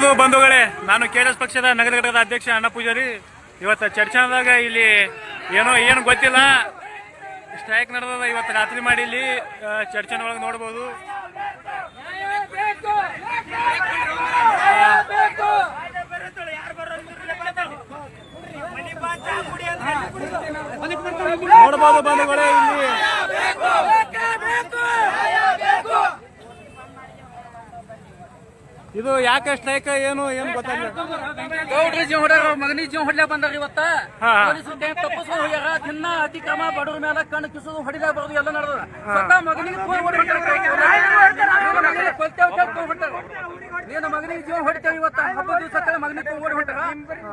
ನೋಡ್ಬೋದು ಬಂಧುಗಳೇ, ನಾನು ಕೆ ಪಕ್ಷದ ನಗರ ಘಟಕದ ಅಧ್ಯಕ್ಷ ಅಣ್ಣ ಪೂಜಾರಿ. ಇವತ್ತು ಚರ್ಚಾದಾಗ ಇಲ್ಲಿ ಏನೋ ಏನು ಗೊತ್ತಿಲ್ಲ. ಸ್ಟ್ರೈಕ್ ನಡೆದ ಇವತ್ತು ರಾತ್ರಿ ಮಾಡಿ ಇಲ್ಲಿ ಚರ್ಚನ ಒಳಗೆ ನೋಡ್ಬೋದು. ನೋಡ್ಬೋದು ಬಂಧುಗಳೇ ಇಲ್ಲಿ. ಇದು ಯಾಕೆ ಸ್ಟ್ರೈಕ್ ಏನು ಏನ್ ಗೊತ್ತಾಗಿಲ್ಲ ಗೌಡ್ರಿ ಜೀವ ಹೊಡ್ಯಾರ ಮಗನಿ ಜೀವ ಹೊಡ್ಲಾ ಬಂದಾರ ಇವತ್ತ? ಪೊಲೀಸ್ ತಪ್ಪಿಸ್ಕೊಂಡು ಹೋಗ್ಯಾರ? ದಿನ ಅತಿಕ್ರಮ ಬಡವ್ರ ಮೇಲೆ ಕಣ್ಣು ಕಿಸೋದು ಹೊಡಿದ ಬರೋದು ಎಲ್ಲ ನಡೆದ ಸತ್ತ ಮಗನಿಗೆ ಫೋನ್ ಮಗನಿಗೆ ಜೀವ ಹೊಡಿತೇವೆ ಇವತ್ತ ಹಬ್ಬದ ದಿವಸ ಮಗನಿಗೆ ಫೋನ್ ಓಡಿ ಹೊಂಟಾರ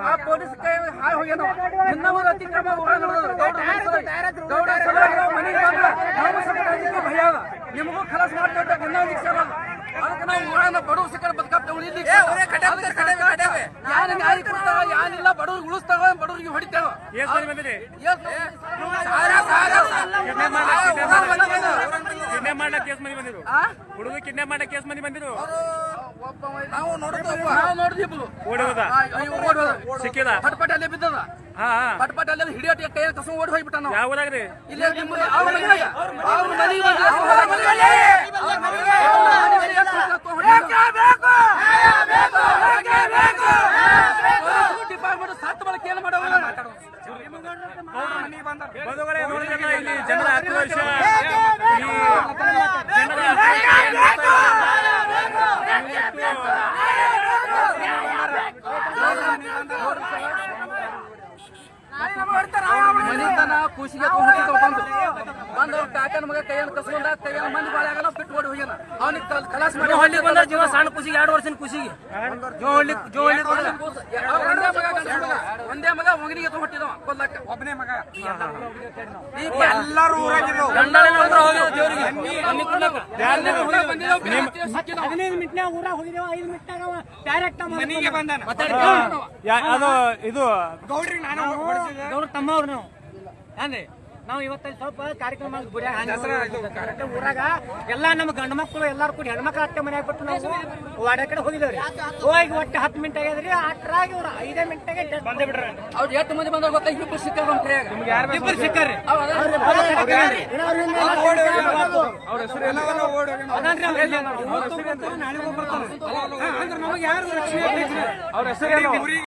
ಆ ಪೊಲೀಸ್ ಕೈ ಹಾಯ್ ಹೋಗ್ಯಾನ? ನಿನ್ನ ಒಂದು ಅತಿಕ್ರಮ ಮನೆಗೆ ನಾವು ಭಯ. ನಿಮಗೂ ಖಲಾಸ್ ಮಾಡ್ತೇವೆ. ಅದಕ್ಕೆ ನಾವು ಊರನ್ನ ಬಡವ್ರ ಯಾರು ನ್ಯಾಯ ಕೊಡ್ತಾರ ಯಾರಿಲ್ಲ ಬಡವ್ರಿಗೆ ಉಳಿಸ್ತಾವ ಬಡವ್ರಿಗೆ ಹೊಡಿತಾವ ಕಿಡ್ನಾಪ್ ಮಾಡಕ್ ಕೇಸ್ ಮಂದಿ ಹುಡುಗ ಕಿಡ್ನಾಪ್ ಮಾಡಕ್ ಕೇಸ್ ಮಂದಿ ನಾವು ನಾವು ನೋಡಿದ್ವಿ ಸಿಕ್ಕಿದ. ಪಟ್ಪಟ ಅಲ್ಲೇ ಬಿದ್ದದ. ಪಟ್ಪಟ ಅಲ್ಲೇ ಹಿಡಿಯೋಟಿ ಕೈ ಕಸ ಓಡಿ ಹೋಗ್ಬಿಟ್ಟ ನಾವು ಇಲ್ಲೇ ನಿಮ್ಮ ಅವ್ರ ಅವ್ರ ಡಿಪಾರ್ಟ್ಮೆಂಟ್ ಸತ್ತ ಬಳಕೆ ಏನು ಮಾಡೋದು ಬಂಧುಗಳೇ ನೋಡಿದ್ರಲ್ಲ ಇಲ್ಲಿ ಜನರ ಆಕ್ರೋಶ ಜನರ ಮನಿತನ ಖುಷಿಗೆ ಬಂದು ಬಂದು ಕಾಕನ ಮಗ ಕೈಯನ್ನು ಕಸ್ಕೊಂಡ ಕೈಯನ್ನು ಮಂದಿ ಬಾಳೆ ಫಿಟ್ ಬಿಟ್ಟು ಓಡಿ ಹೋಗ್ಯಾನ. ಅವನಿಗೆ ಕಲಾಸ್ ಮಾಡಿ ಹೊಳ್ಳಿ ಬಂದ ಜೀವ ಸಣ್ಣ ಖುಷಿಗೆ ಎರಡು ವರ್ಷದ ಖುಷಿಗೆ ಜೋ ಹಳ್ಳಿ ಜೋ ಹಳ್ಳಿ ಒಂದೇ ಮಗ ಒಂದೇ ಮಗ ಮಗನಿಗೆ ಹೊಟ್ಟಿದವ ಕೊಲ್ಲಕ್ಕ. ಒಬ್ಬನೇ ಮಗ. ಎಲ್ಲರೂ ದೇವ್ರಿಗೆ. ಹದಿನೈದು ಮಿನಿಟ್ನಾಗ ಊರಾಗ ಹೋಗಿದ್ದೇವ ಐದು ಮಿನಿಟ್ನಾಗ ಡೈರೆಕ್ಟ್ ಮನೆಗೆ ಅದು ಇದು ಗೌಡ್ರ ತಮ್ಮವ್ರು ನಾವು. ಅಂದ್ರೆ ನಾವು ಇವತ್ತಲ್ಲಿ ಸ್ವಲ್ಪ ಕಾರ್ಯಕ್ರಮ ಊರಾಗ ಎಲ್ಲಾ ನಮ್ಮ ಗಂಡ ಮಕ್ಕಳು ಎಲ್ಲಾರು ಕೂಡಿ ಹೆಣ್ಮಕ್ಳು ಅಟ್ಟೆ ಮನೆ ಆಗ್ಬಿಟ್ಟು ನಾವು ವಾಡ ಕಡೆ ಹೋಗಿದ್ದೇವ್ರಿ ಹೋಗಿ ಒಟ್ಟು ಹತ್ತು ಮಿನಿಟ್ ಆಗ್ಯದ್ರಿ ಅಟ್ರಾಗಿ ಅವ್ರ ಐದೇ ಮಿನಿಟ್ಗೆ ಬಂದೇ ಬಿಡ್ರಿ ಅವ್ರು ಎಷ್ಟು ಮಂದಿ ಬಂದ್ರೆ ಗೊತ್ತಾ ಇಬ್ಬರು ಸಿಕ್ಕಾರ ಅಂತ ಇಬ್ಬರು ಸಿಕ್ಕಾರ್ರಿ ಅವ್ ಅದ- ನಮಗೆ ಯಾರು ರಕ್ಷಣೆ